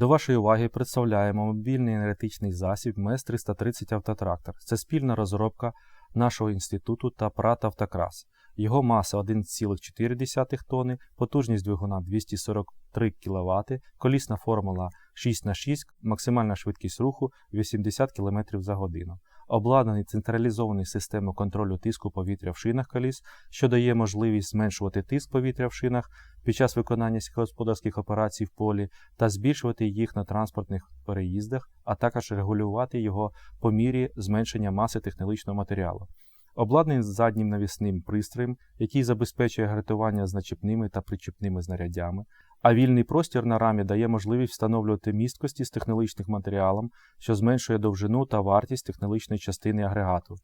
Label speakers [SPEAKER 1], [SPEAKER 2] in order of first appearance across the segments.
[SPEAKER 1] До вашої уваги представляємо мобільний енергетичний засіб МЕС-330 Автотрактор. Це спільна розробка нашого інституту та ПРАТ «Автокрас». Його маса 1,4 тонни, потужність двигуна 243 кВт, колісна формула 6х6, максимальна швидкість руху 80 км за годину. Обладнаний централізованою системою контролю тиску повітря в шинах коліс, що дає можливість зменшувати тиск повітря в шинах під час виконання сільськогосподарських операцій в полі та збільшувати їх на транспортних переїздах, а також регулювати його по мірі зменшення маси технологічного матеріалу. Обладнаний заднім навісним пристроєм, який забезпечує гратування з начепними та причепними знарядями, а вільний простір на рамі дає можливість встановлювати місткості з технологічним матеріалом, що зменшує довжину та вартість технологічної частини агрегату.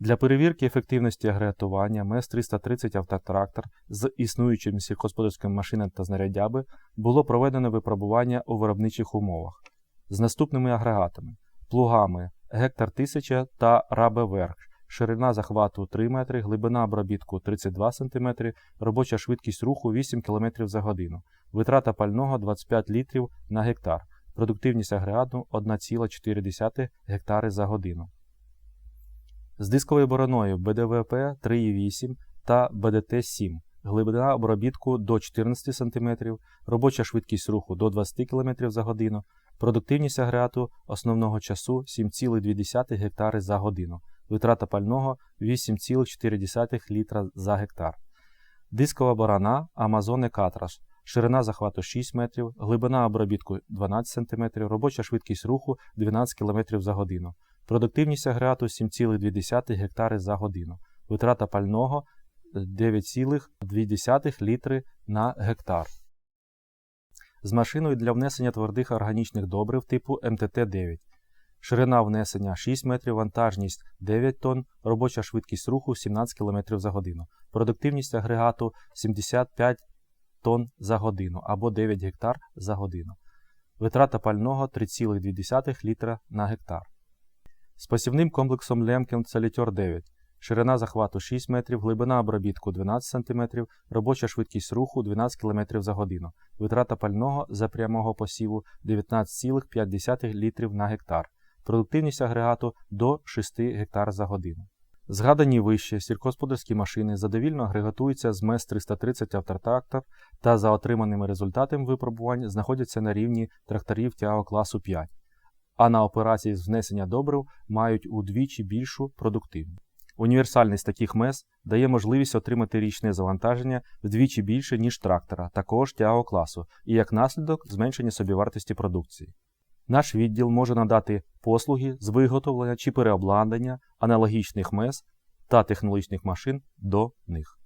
[SPEAKER 1] Для перевірки ефективності агрегатування МЕС-330 автотрактор з існуючими сільськогосподарськими машинами та знарядями було проведено випробування у виробничих умовах з наступними агрегатами: плугами гектар 1000 та рабе верх, ширина захвату 3 метри, глибина обробітку 32 см, робоча швидкість руху 8 км за годину, витрата пального 25 літрів на гектар, продуктивність агрегату 1,4 гектари за годину. З дисковою бороною БДВП 3,8 та БДТ-7, глибина обробітку до 14 см, робоча швидкість руху до 20 км за годину, продуктивність агрегату основного часу 7,2 гектари за годину, витрата пального 8,4 літра за гектар. Дискова борона Amazon Катраш, ширина захвату 6 метрів, глибина обробітку 12 см, робоча швидкість руху 12 км за годину, продуктивність агрегату 7,2 гектари за годину, витрата пального 9,2 літри на гектар. З машиною для внесення твердих органічних добрив типу МТТ-9. Ширина внесення 6 метрів, вантажність 9 тонн, робоча швидкість руху 17 км за годину, продуктивність агрегату 75 тонн за годину або 9 гектар за годину. Витрата пального 3,2 літра на гектар. З посівним комплексом Лемкен Солітер 9. Ширина захвату 6 метрів, глибина обробітку 12 см, робоча швидкість руху 12 км за годину, витрата пального за прямого посіву 19,5 літрів на гектар, продуктивність агрегату до 6 гектар за годину. Згадані вище сільськогосподарські машини задовільно агрегатуються з МЕС-330 автотрактор та за отриманими результатами випробувань знаходяться на рівні тракторів тяго класу 5, а на операції з внесення добрив мають удвічі більшу продуктивність. Універсальність таких МЕС дає можливість отримати річне завантаження вдвічі більше, ніж трактора, такого ж тяго класу, і як наслідок зменшення собівартості продукції. Наш відділ може надати послуги з виготовлення чи переобладнання аналогічних МЕС та технологічних машин до них.